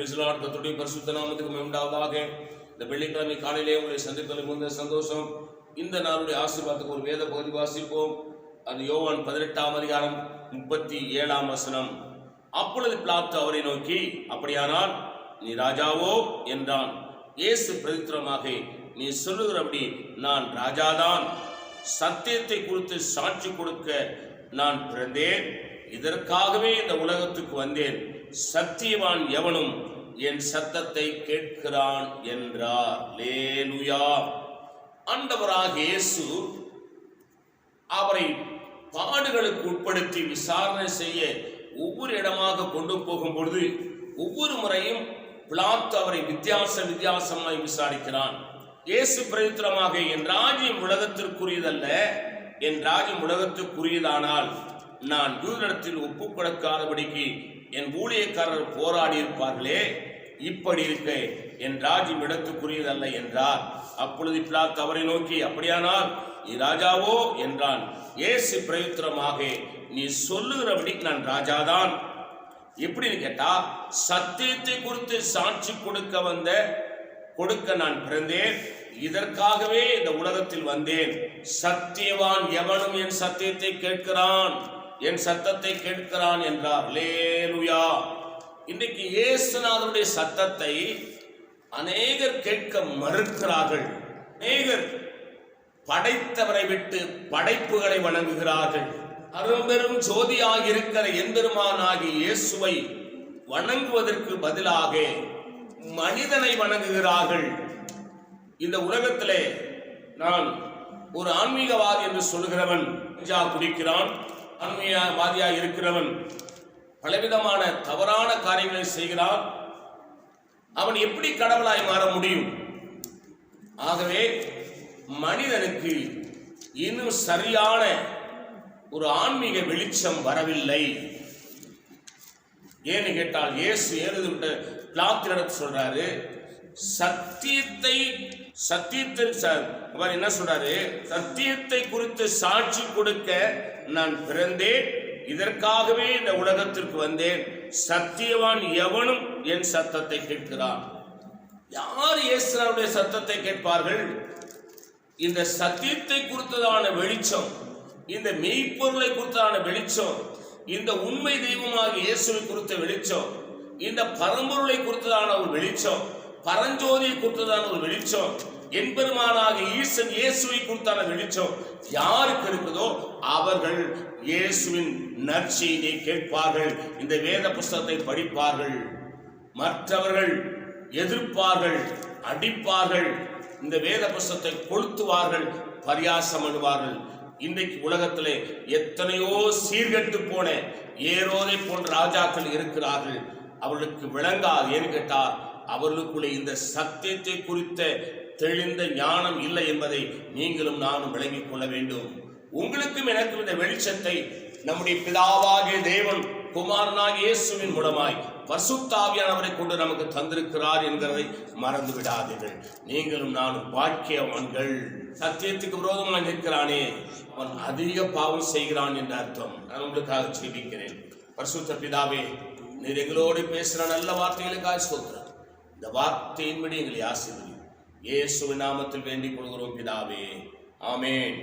பிரிசலாட் கத்துடைய பரிசுத்த நாமத்துக்கு உண்டாவதாக. இந்த வெள்ளிக்கிழமை காலையிலே உங்களை சந்திப்பதில் முந்த சந்தோஷம். இந்த நாளுடைய ஆசீர்வாதத்துக்கு ஒரு வேத பகுதி வாசிப்போம். அது யோவான் பதினெட்டாம் அதிகாரம் முப்பத்தி ஏழாம் வசனம். அப்பொழுது பிளாத்து அவரை நோக்கி அப்படியானால் நீ ராஜாவோ? என்றான். இயேசு பிரதித்திரமாக நீ சொல்லுகிறபடி நான் ராஜாதான். சத்தியத்தை குறித்து சாட்சி கொடுக்க நான் பிறந்தேன். இதற்காகவே இந்த உலகத்துக்கு வந்தேன். சத்தியவான் எவனும் என் சத்தத்தை கேட்கிறான் என்றார். லேலுயா. ஆண்டவராக இயேசு அவரை பாடுகளுக்கு உட்படுத்தி விசாரணை செய்ய ஒவ்வொரு இடமாக கொண்டு போகும் பொழுது ஒவ்வொரு முறையும் பிளாத்து அவரை வித்தியாச வித்தியாசமாய் விசாரிக்கிறான். இயேசு பிரயுத்திரமாக என் ராஜ்யம் உலகத்திற்குரியதல்ல என் ராஜ்யம் உலகத்திற்குரியதானால் நான் யூதரிடத்தில் ஒப்புக்கொடுக்காதபடிக்கு என் ஊழியக்காரர் போராடி இருப்பார்களே இப்படி இருக்க என் ராஜ்யம் இடத்துக்குரியதல்ல என்றார். அப்பொழுது பிளாத் அவரை நோக்கி அப்படியானால் ராஜாவோ? என்றான். இயேசு பிரயுத்திரமாக நீ சொல்லுகிறபடி நான் ராஜாதான். எப்படின்னு கேட்டா சத்தியத்தை குறித்து சாட்சி கொடுக்க வந்த கொடுக்க நான் பிறந்தேன். இதற்காகவே இந்த உலகத்தில் வந்தேன். சத்தியவான் எவனும் என் சத்தியத்தை கேட்கிறான். என் சத்தத்தை கேட்கிறான் என்றார். லேலுயா இன்றைக்கு இயேசுநாதனுடைய சத்தத்தை அநேகர் கேட்க மறுக்கிறார்கள். அநேகர் படைத்தவரை விட்டு படைப்புகளை வணங்குகிறார்கள். அரும்பெரும் ஜோதியாக இருக்கிற எம்பெருமானாகிய இயேசுவை வணங்குவதற்கு பதிலாக மனிதனை வணங்குகிறார்கள். இந்த உலகத்திலே நான் ஒரு ஆன்மீகவாதி என்று சொல்கிறவன் குடிக்கிறான். ஆன்மீகவாதியாக இருக்கிறவன் பலவிதமான தவறான காரியங்களை செய்கிறான். அவன் எப்படி கடவுளாய் மாற முடியும்? ஆகவே மனிதனுக்கு இன்னும் சரியான ஒரு ஆன்மீக வெளிச்சம் வரவில்லை. ஏன்னு கேட்டால் இயேசு எழுதிவிட்ட விட்டு சொல்றாரு சத்தியத்தை சத்தியத்தை அவர் என்ன சொல்றாரு சத்தியத்தை குறித்து சாட்சி கொடுக்க நான் பிறந்தேன் இதற்காகவே இந்த உலகத்திற்கு வந்தேன். சத்தியவான் எவனும் என் சத்தத்தை கேட்கிறான். யார் இயேசுடைய சத்தத்தை கேட்பார்கள்? இந்த சத்தியத்தை குறித்ததான வெளிச்சம் இந்த மெய்ப்பொருளை குறித்ததான வெளிச்சம் இந்த உண்மை தெய்வமாக இயேசுவை குறித்த வெளிச்சம் இந்த பரம்பொருளை குறித்ததான ஒரு வெளிச்சம் பரஞ்சோதியை குறித்ததான ஒரு வெளிச்சம் என்பெருமானாக ஈசன் இயேசுவை கொடுத்தான வெளிச்சம் யாருக்கு இருக்குதோ அவர்கள் இயேசுவின் நற்செய்தியை கேட்பார்கள். இந்த வேத புஸ்தகத்தை படிப்பார்கள். மற்றவர்கள் எதிர்ப்பார்கள் அடிப்பார்கள். இந்த வேத புஸ்தகத்தை கொளுத்துவார்கள் பரியாசம் பண்ணுவார்கள். இன்றைக்கு உலகத்திலே எத்தனையோ சீர்கெட்டு போன ஏரோதை போன்ற ராஜாக்கள் இருக்கிறார்கள். அவர்களுக்கு விளங்காது. ஏன்னு கேட்டால் அவர்களுக்குள்ளே இந்த சத்தியத்தை குறித்த தெளிந்த ஞானம் இல்லை என்பதை நீங்களும் நானும் விளங்கிக் கொள்ள வேண்டும். உங்களுக்கும் எனக்கும் இந்த வெளிச்சத்தை நம்முடைய பிதாவாகிய தேவன் குமாரனாக இயேசுவின் மூலமாய் பசுத்தாவியானவரை கொண்டு நமக்கு தந்திருக்கிறார் என்கிறதை மறந்து விடாதீர்கள் நீங்களும் நானும் பாக்கியவான்கள். சத்தியத்துக்கு விரோதமாக நிற்கிறானே. அவன் அதிக பாவம் செய்கிறான் என்ற அர்த்தம். நான் உங்களுக்காக ஜெபிக்கிறேன். பரிசுத்த பிதாவே நீர் எங்களோடு பேசுகிற நல்ல வார்த்தைகளுக்காக சொல்கிறேன் இந்த வார்த்தையின்படி எங்களை ஆசீர்வதி இயேசுவின் நாமத்தில் வேண்டிக் கொள்கிறோம் பிதாவே. ஆமேன்.